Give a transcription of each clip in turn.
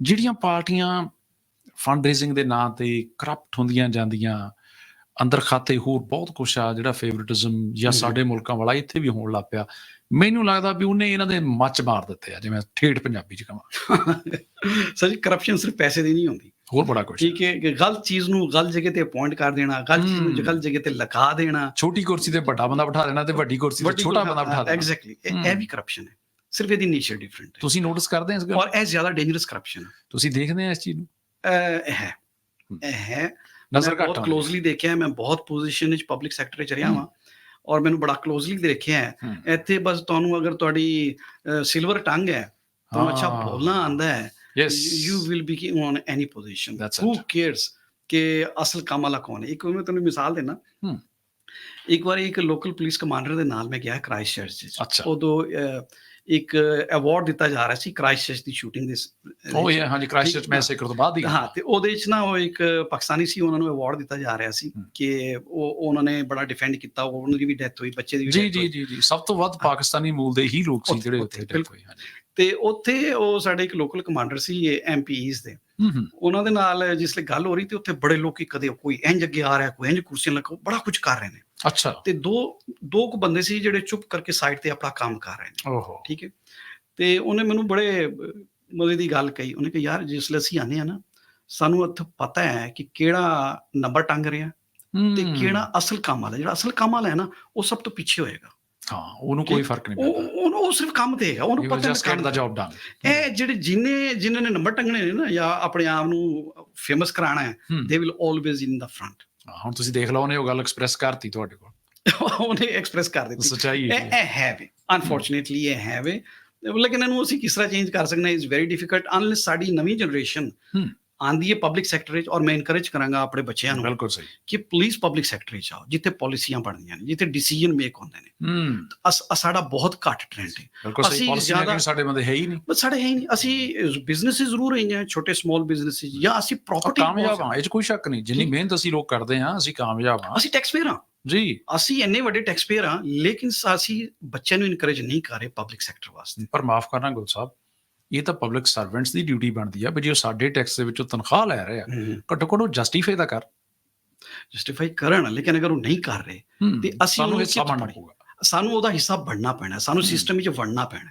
ਜਿਹੜੀਆਂ ਪਾਰਟੀਆਂ fund raising ਦੇ ਨਾਂ ਤੇ ਕਰਪਟ ਹੁੰਦੀਆਂ ਜਾਂਦੀਆਂ ਅੰਦਰ ਖਾਤੇ ਹੋਰ ਬਹੁਤ ਕੁਛ ਆ ਜਿਹੜਾ ਫੇਵਰਿਟਿਜ਼ਮ ਜਾਂ। ਸਾਡੇ ਮੁਲਕਾਂ ਵਾਲਾ ਇੱਥੇ ਵੀ ਹੋਣ ਲੱਗ ਪਿਆ। ਮੈਨੂੰ ਲੱਗਦਾ ਵੀ ਉਹਨੇ ਇਹਨਾਂ ਦੇ ਮੱਚ ਮਾਰ ਦਿੱਤੇ ਆ ਜਿਵੇਂ ਠੇਠ ਪੰਜਾਬੀ ਚ ਕਹਾਂ ਸਰ ਜੀ ਕਰਪਸ਼ਨ ਸਿਰਫ ਪੈਸੇ ਦੀ ਨਹੀਂ ਹੁੰਦੀ। ਹੋਰ ਬੜਾ ਕੁਛ। ਠੀਕ ਹੈ ਕਿ ਗਲਤ ਚੀਜ਼ ਨੂੰ ਗਲਤ ਜਗ੍ਹਾ ਤੇ ਅਪਾਇੰਟ ਕਰ ਦੇਣਾ ਗਲਤ ਚੀਜ਼ ਨੂੰ। ਗਲਤ ਜਗ੍ਹਾ ਤੇ ਲਗਾ ਦੇਣਾ। ਛੋਟੀ ਕੁਰਸੀ ਤੇ ਵੱਡਾ ਬੰਦਾ ਬਿਠਾ ਦੇਣਾ ਤੇ ਵੱਡੀ ਕੁਰਸੀ ਤੇ ਛੋਟਾ ਬੰਦਾ ਬਿਠਾ ਦੇਣਾ। ਐਗਜ਼ੈਕਟਲੀ ਇਹ। ਵੀ ਕਰਪਸ਼ਨ ਹੈ। ਸਿਰਫ ਇਹਦੀ ਨੇਚਰ ਡਿਫਰੈਂਟ ਹੈ। ਤੁਸੀਂ ਨੋਟਿਸ ਕਰਦੇ ਆ ਇਸ ਗੱਲ ਔਰ ਇਹ ਜ਼ਿਆਦਾ ਡੇਂਜਰਸ ਕਰਪਸ਼ਨ ਤੁਸੀਂ ਦੇਖਦੇ ਆ ਇਸ ਚੀਜ਼ ਨੂੰ? ਹੈ। ਇਹ ਹੈ। ਨਜ਼ਰ ਘੱਟ ਬਹੁਤ ਕਲੋਜ਼ਲੀ ਦੇਖਿਆ ਮੈਂ ਬਹੁਤ ਪੋਜੀਸ਼ਨ ਵਿੱਚ ਪਬਲਿਕ ਸੈਕਟਰ ਵਿੱਚ ਰਿਹਾ ਹਾਂ। ਔਰ ਮੈਨੂੰ ਬੜਾ ਕਲੋਜ਼ਲੀ ਦੇਖਿਆ ਹੈ। ਇੱਥੇ ਬਸ ਤੁਹਾਨੂੰ ਅਗਰ ਤੁਹਾਡੀ ਸਿਲਵਰ ਟੰਗ ਹੈ ਤੁਹਾਨੂੰ ਅੱਛਾ ਹਾਂ। ਬੋਲਣਾ ਆਂਦਾ ਹੈ। You will be on any position who. Cares ਕਿ ਅਸਲ ਕੰਮ ਵਾਲਾ ਕੌਣ ਹੈ? ਇੱਕ ਮੈਂ ਤੁਹਾਨੂੰ ਮਿਸਾਲ ਦੇਣਾ। ਇੱਕ ਵਾਰੀ ਇੱਕ ਲੋਕਲ ਪੁਲਿਸ ਕਮਾਂਡਰ ਦੇ ਨਾਲ ਮੈਂ ਗਿਆ ਕ੍ਰਾਈਸਟ ਚਰਚ ਅੱਛਾ। ਉਦੋਂ ਇੱਕ ਅਵਾਰਡ ਦਿੱਤਾ ਜਾ ਰਿਹਾ ਸੀ ਕ੍ਰਾਈਸਟ ਚਰਚ ਦੀ ਸ਼ੂਟਿੰਗ ਦੇ ਉਹ ਇਹ ਹਾਂਜੀ ਕ੍ਰਾਈਸਟ ਠੀਕ- ਮੈਸੇਕਰ ਤੋਂ ਬਾਅਦ ਹੀ ਹਾਂ ਤੇ ਉਹਦੇ ਵਿੱਚ ਨਾ ਉਹ ਇੱਕ ਪਾਕਿਸਤਾਨੀ ਸੀ ਉਹਨਾਂ ਨੂੰ ਅਵਾਰਡ ਦਿੱਤਾ ਜਾ ਰਿਹਾ ਸੀ। ਕਿ ਉਹ ਉਹਨਾਂ ਨੇ ਬੜਾ ਡਿਫੈਂਡ ਕੀਤਾ ਉਹ- ਉਹਨਾਂ ਦੀ ਵੀ ਡੈਥ ਹੋਈ ਬੱਚੇ ਦੀ ਵੀ ਜੀ ਜੀ। ਜੀ ਜੀ ਸਭ ਤੋਂ ਵੱਧ ਪਾਕਿਸਤਾਨੀ ਮੂਲ ਦੇ ਹੀ ਲੋਕ ਸੀ ਜਿਹੜੇ ਉੱਥੇ, ਡੈਥ। ਹੋਈ ਹਾਂਜੀ ਤੇ ਉੱਥੇ ਉਹ ਸਾਡੇ ਇੱਕ ਲੋਕਲ ਕਮਾਂਡਰ ਸੀ ਐਮਪੀਜ਼ ਦੇ ਉਹਨਾਂ ਦੇ ਨਾਲ ਜਿਸਲੇ ਗੱਲ ਹੋ ਰਹੀ ਤੇ ਉੱਥੇ ਬੜੇ ਲੋਕੀ ਕਦੇ ਕੋਈ ਇੰਜ ਅੱਗੇ ਆ ਰਿਹਾ ਕੋਈ ਇੰਜ ਕੁਰਸੀਆਂ ਲੱਗਾ ਬੜਾ ਕੁਝ ਕਰ ਰਹੇ ਨੇ ਅੱਛਾ। ਤੇ ਦੋ ਦੋ ਕੁ ਬੰਦੇ ਸੀ ਜਿਹੜੇ ਚੁੱਪ ਕਰਕੇ ਸਾਈਡ ਤੇ ਆਪਣਾ ਕੰਮ ਕਰ ਰਹੇ ਨੇ। ਓਹੋ। ਠੀਕ ਹੈ। ਤੇ ਉਹਨੇ ਮੈਨੂੰ ਬੜੇ ਮਜ਼ੇ ਦੀ ਗੱਲ ਕਹੀ। ਉਹਨੇ ਕਿਹਾ ਯਾਰ ਜਿਸਲੇ ਅਸੀਂ ਆਨੇ ਆ ਨਾ ਸਾਨੂੰ ਇੱਥੇ ਪਤਾ ਹੈ ਕਿ ਕਿਹੜਾ ਨੰਬਰ ਟੰਗ ਰਿਹਾ ਤੇ ਹੂੰ। ਕਿਹੜਾ ਅਸਲ ਕੰਮ ਵਾਲਾ ਜਿਹੜਾ ਅਸਲ ਕੰਮ ਵਾਲਾ ਹੈ ਨਾ ਉਹ ਸਭ ਤੋਂ ਪਿੱਛੇ ਹੋਏਗਾ। ਹਾਂ ਉਹਨੂੰ ਕੋਈ ਫ਼ਰਕ ਨਹੀਂ ਪੈਂਦਾ। ਉਹ ਉਹ ਸਿਰਫ ਕੰਮ ਤੇ ਹੈਗਾ। ਉਹਨੂੰ ਪਤਾ ਨਹੀਂ ਗੈਟ ਦਾ ਜੌਬ ਡਨ ਇਹ ਜਿਹੜੇ ਜਿਨੇ ਜਿਨ੍ਹਾਂ ਨੇ ਨੰਬਰ ਟੰਗਣੇ ਨੇ ਨਾ ਜਾਂ ਆਪਣੇ ਆਪ ਨੂੰ ਫੇਮਸ ਕਰਾਣਾ ਹੈ ਹੂੰ। They will always in the front ਹੁਣ ਤੁਸੀਂ ਦੇਖ ਲਓ ਉਹਨੇ ਉਹ ਗੱਲ ਐਕਸਪ੍ਰੈਸ ਕਰਤੀ ਤੁਹਾਡੇ ਕੋਲ। ਉਹਨੇ ਐਕਸਪ੍ਰੈਸ ਕਰ ਦਿੱਤੀ। ਸੱਚਾਈ ਇਹ ਹੈ ਇਹ ਹੈ। ਵੀ ਅਨਫੋਰਚੂਨੇਟਲੀ ਇਹ ਹੈ। ਵੀ ਲੇਕਿਨ ਇਹਨੂੰ ਅਸੀਂ ਕਿਸ ਤਰ੍ਹਾਂ ਚੇਂਜ ਕਰ ਸਕਦੇ ਹਾਂ ਇਜ਼ ਵੈਰੀ ਡਿਫਿਕਲਟ ਅਨਲੈਸ ਸਾਡੀ ਨਵੀਂ ਜਨਰੇਸ਼ਨ। ਆਂਦੀ ਹੈ ਪਬਲਿਕ ਸੈਕਟਰ ਵਿੱਚ ਔਰ ਮੈਂ ਇਨਕਰੇਜ ਕਰਾਂਗਾ ਆਪਣੇ ਬੱਚਿਆਂ ਨੂੰ ਬਿਲਕੁਲ ਸਹੀ। ਕਿ ਪੁਲਿਸ ਪਬਲਿਕ ਸੈਕਟਰ ਵਿੱਚ ਆਓ ਜਿੱਥੇ ਪਾਲਿਸੀਆਂ ਬਣਦੀਆਂ ਨੇ ਜਿੱਥੇ ਡਿਸੀਜਨ ਮੇਕ ਹੁੰਦੇ ਨੇ। ਹੂੰ। ਸਾਡਾ ਬਹੁਤ ਘੱਟ ਟ੍ਰੈਂਡ ਹੈ। ਬਿਲਕੁਲ ਸਹੀ ਅਸੀਂ ਪਾਲਿਸੀ ਜ਼ਿਆਦਾ- ਸਾਡੇ ਬੰਦੇ ਹੈ ਹੀ ਨਹੀਂ। ਬਸ ਸਾਡੇ ਹੈ ਹੀ ਨਹੀਂ। ਅਸੀਂ ਬਿਜ਼ਨਸ ਜ਼ਰੂਰ ਹੈਗੇ ਹਾਂ ਛੋਟੇ ਸਮਾਲ ਬਿਜ਼ਨਸ ਜਾਂ ਅਸੀਂ ਪ੍ਰਾਪਰਟੀ ਕਾਮਯਾਬ ਹਾਂ ਇਹ ਕੋਈ ਸ਼ੱਕ ਨਹੀਂ। ਜਿੰਨੀ। ਮਿਹਨਤ ਅਸੀਂ ਲੋਕ ਕਰਦੇ ਹਾਂ ਅਸੀਂ ਕਾਮਯਾਬ ਹਾਂ। ਅਸੀਂ ਟੈਕਸ ਪੇਅਰ ਹਾਂ। ਜੀ। ਅਸੀਂ ਇੰਨੇ ਵੱਡੇ ਟੈਕਸ ਪੇਅਰ ਹਾਂ ਲੇਕਿਨ ਅਸੀਂ ਬੱਚਿਆਂ ਨੂੰ ਇਨਕਰੇਜ ਨਹੀਂ ਕਰ ਰਹੇ ਪਬਲਿਕ ਸੈਕਟਰ ਵਾਸਤੇ। ਪਰ ਮਾਫ ਕਰਨਾ ਗੁਲ ਸਾਹਿਬ ਇਹ ਤਾਂ ਪਬਲਿਕ ਸਰਵੈਂਟਸ ਦੀ ਡਿਊਟੀ ਬਣਦੀ ਆ ਵੀ ਜੇ ਉਹ ਸਾਡੇ ਟੈਕਸ ਦੇ ਵਿੱਚੋਂ ਤਨਖਾਹ ਲੈ ਰਹੇ ਆ ਘੱਟੋ ਘੱਟ ਉਹ ਜਸਟੀਫਾਈ ਤਾਂ ਕਰ। ਜਸਟੀਫਾਈ ਕਰਨ ਲੇਕਿਨ ਅਗਰ ਉਹ ਨਹੀਂ ਕਰ ਰਹੇ ਤੇ ਅਸੀਂ ਉਹਨੂੰ ਹਿੱਸਾ ਬਣਨਾ? ਪਊਗਾ। ਸਾਨੂੰ ਉਹਦਾ ਹਿੱਸਾ ਬਣਨਾ ਪੈਣਾ ਸਾਨੂੰ। ਸਿਸਟਮ ਵਿੱਚ ਵੜਨਾ ਪੈਣਾ।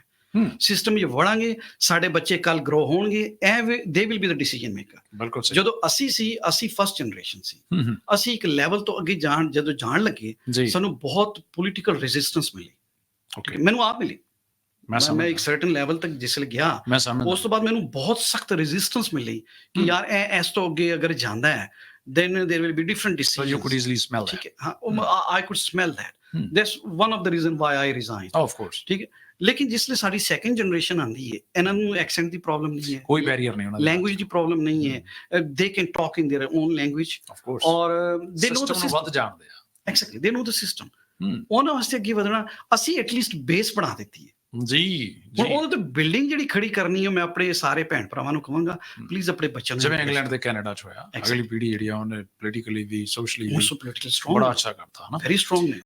ਸਿਸਟਮ ਵਿੱਚ ਵੜਾਂਗੇ ਸਾਡੇ ਬੱਚੇ ਕੱਲ ਗਰੋ ਹੋਣਗੇ ਐ they will be the decision maker ਬਿਲਕੁਲ ਸਹੀ। ਜਦੋਂ ਅਸੀਂ ਸੀ ਅਸੀਂ ਫਸਟ ਜਨਰੇਸ਼ਨ ਸੀ। ਅਸੀਂ ਇੱਕ ਲੈਵਲ ਤੋਂ ਅੱਗੇ ਜਾਣ ਜਦੋਂ ਜਾਣ ਲੱਗੇ ਸਾਨੂੰ ਬਹੁਤ ਪੋਲੀਟੀਕਲ ਰੈਜ਼ਿਸਟੈਂਸ ਮਿਲੀ। ਓਕੇ ਮੈਨੂੰ ਆਪ ਮਿਲੀ। ਮੈਂ ਮੈਂ- ਮੈਂ ਇੱਕ ਸਮਝ ਸਰਟਨ ਲੈਵਲ ਤੱਕ ਜਿਸਲ ਗਿਆ ਮੈਂ ਸਮਝ ਉਸ ਤੋਂ ਬਾਅਦ ਮੈਨੂੰ ਬਹੁਤ ਸਖਤ ਰੈਜ਼ਿਸਟੈਂਸ ਮਿਲੀ ਕਿ ਹਮ। ਯਾਰ ਇਹ ਇਸ ਤੋਂ ਅੱਗੇ ਅਗਰ ਜਾਂਦਾ ਹੈ then there will be different so you could decisions easily smell that ਠੀਕ ਹੈ ਹਾਂ ਉਹ I could smell that hmm. that's one of the reason why I resigned of course ਠੀਕ ਹੈ ਲੇਕਿਨ ਜਿਸਲੇ ਸਾਡੀ ਸੈਕੰਡ ਜਨਰੇਸ਼ਨ ਆਂਦੀ ਹੈ ਇਹਨਾਂ ਨੂੰ ਐਕਸੈਂਟ ਦੀ ਪ੍ਰੋਬਲਮ ਨਹੀਂ ਹੈ ਕੋਈ ਬੈਰੀਅਰ ਨਹੀਂ ਉਹਨਾਂ ਦਾ ਲੈਂਗੁਏਜ ਦੀ ਪ੍ਰੋਬਲਮ ਨਹੀਂ ਹੈ they can talk in their own language of course ਔਰ ਦੇ ਨੋ ਦ ਸਿਸਟਮ ਨੂੰ ਸਿਸਟਮ ਵੱਧ ਜਾਣਦੇ ਆ ਐਗਜ਼ੈਕਟਲੀ ਦੇ ਨੋ ਦ ਸਿਸਟਮ ਹੂੰ ਉਹਨਾਂ ਵਾਸਤੇ ਅੱਗੇ ਵਧਣਾ ਅਸੀਂ ਐਟਲੀਸਟ ਬੇਸ ਬਣਾ ਦਿੱਤੀ ਹੈ ਜੀ ਜੀ। ਉਹਦੇ ਤੇ ਬਿਲਡਿੰਗ ਜਿਹੜੀ ਖੜੀ ਕਰਨੀ ਹੈ ਮੈਂ ਆਪਣੇ ਸਾਰੇ ਭੈਣ ਭਰਾਵਾਂ ਨੂੰ ਕਹਾਂਗਾ। ਪਲੀਜ਼ ਆਪਣੇ ਬੱਚਿਆਂ ਨੂੰ ਜਿਵੇਂ ਇੰਗਲੈਂਡ ਤੇ ਕੈਨੇਡਾ ਚ ਹੋਇਆ. ਅਗਲੀ ਪੀੜ੍ਹੀ ਜਿਹੜੀ ਆ ਉਹਨੇ ਪੋਲੀਟੀਕਲੀ ਵੀ ਸੋਸ਼ਲੀ ਵੀ ਬੜਾ ਅੱਛਾ ਕਰਤਾ ਹਨਾ? ਵੈਰੀ ਸਟਰੋਂਗ ਨੇ।